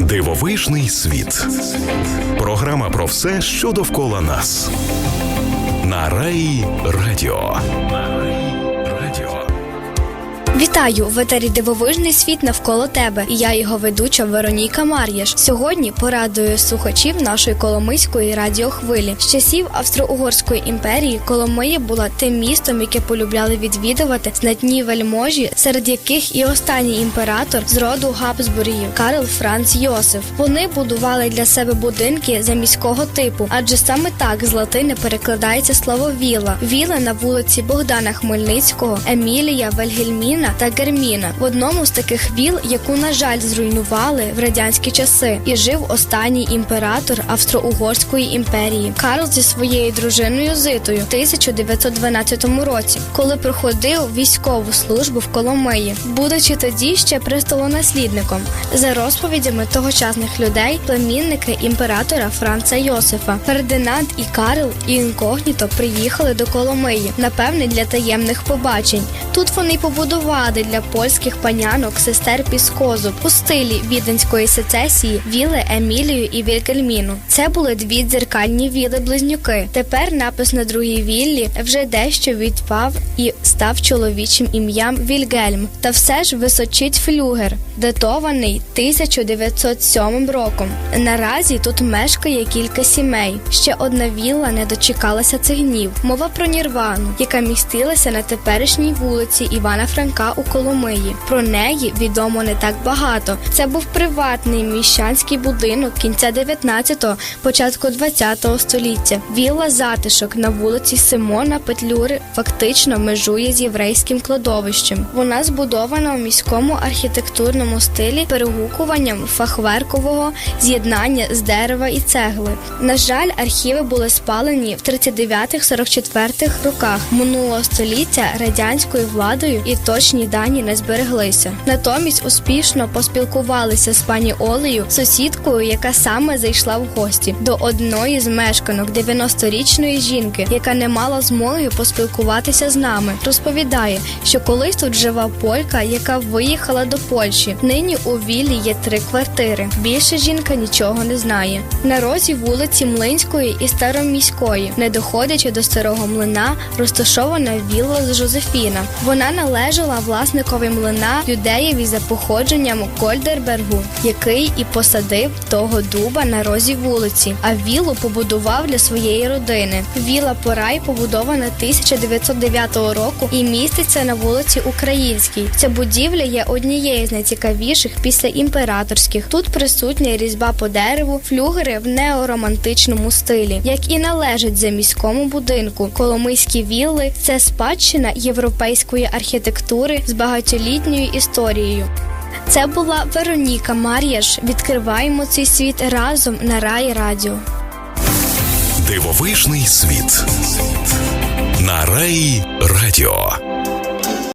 Дивовижний світ. Програма про все, що довкола нас. На Раї Радіо. Вітаю в етері Дивовижний світ навколо тебе. І я його ведуча Вероніка Мар'єш. Сьогодні порадую слухачів нашої Коломийської радіохвилі. З часів Австро-Угорської імперії Коломия була тим містом, яке полюбляли відвідувати знатні вельможі, серед яких і останній імператор з роду Габсбургів Карл Франц Йосиф. Вони будували для себе будинки за міського типу, адже саме так з латини перекладається слово віла. Віла на вулиці Богдана Хмельницького, Емілія, Вельгельміна та Герміна в одному з таких віл, яку на жаль зруйнували в радянські часи, і жив останній імператор Австро-Угорської імперії Карл зі своєю дружиною Зитою в 1912 році, коли проходив військову службу в Коломиї, будучи тоді ще престолонаслідником. За розповідями тогочасних людей, племінники імператора Франца Йосифа, Фердинанд і Карл і інкогніто приїхали до Коломиї, напевне, для таємних побачень. Тут вони й побудували для польських панянок сестер Піскозуб у стилі віденської сецесії віли Емілію і Вільгельміну. Це були дві дзеркальні віли-близнюки. Тепер напис на другій віллі вже дещо відпав і став чоловічим ім'ям Вільгельм. Та все ж височить флюгер, датований 1907 роком. Наразі тут мешкає кілька сімей. Ще одна вілла не дочекалася цигнів. Мова про Нірвану, яка містилася на теперішній вулиці Івана Франка у Коломиї. Про неї відомо не так багато. Це був приватний міщанський будинок кінця 19-го, початку 20-го століття. Вілла затишок на вулиці Симона Петлюри фактично межує з єврейським кладовищем. Вона збудована у міському архітектурному стилі перегукуванням фахверкового з'єднання з дерева і цегли. На жаль, архіви були спалені в 39-44 роках минулого століття радянською владою і точні дані не збереглися. Натомість успішно поспілкувалися з пані Олею, сусідкою, яка саме зайшла в гості до одної з мешканок 90-річної жінки, яка не мала змоги поспілкуватися з нами. Розповідає, що колись тут жила полька, яка виїхала до Польщі. Нині у віллі є три квартири. Більше жінка нічого не знає. На розі вулиці Млинської і Староміської, не доходячи до старого млина, розташована вілла з Жозефіна. Вона належала власникові млина юдеєві за походженням Кольдербергу, який і посадив того дуба на розі вулиці, а віллу побудував для своєї родини. Віла Порай побудована 1909 року і міститься на вулиці Українській. Ця будівля є однією з найцікавіших після імператорських. Тут присутня різьба по дереву, флюгери в неоромантичному стилі, як і належить за міському будинку. Коломийські вілли це спадщина європейської архітектури з багатолітньою історією. Це була Вероніка Мар'яш. Відкриваємо цей світ разом на Раї Радіо. Дивовижний світ. На Раї Радіо.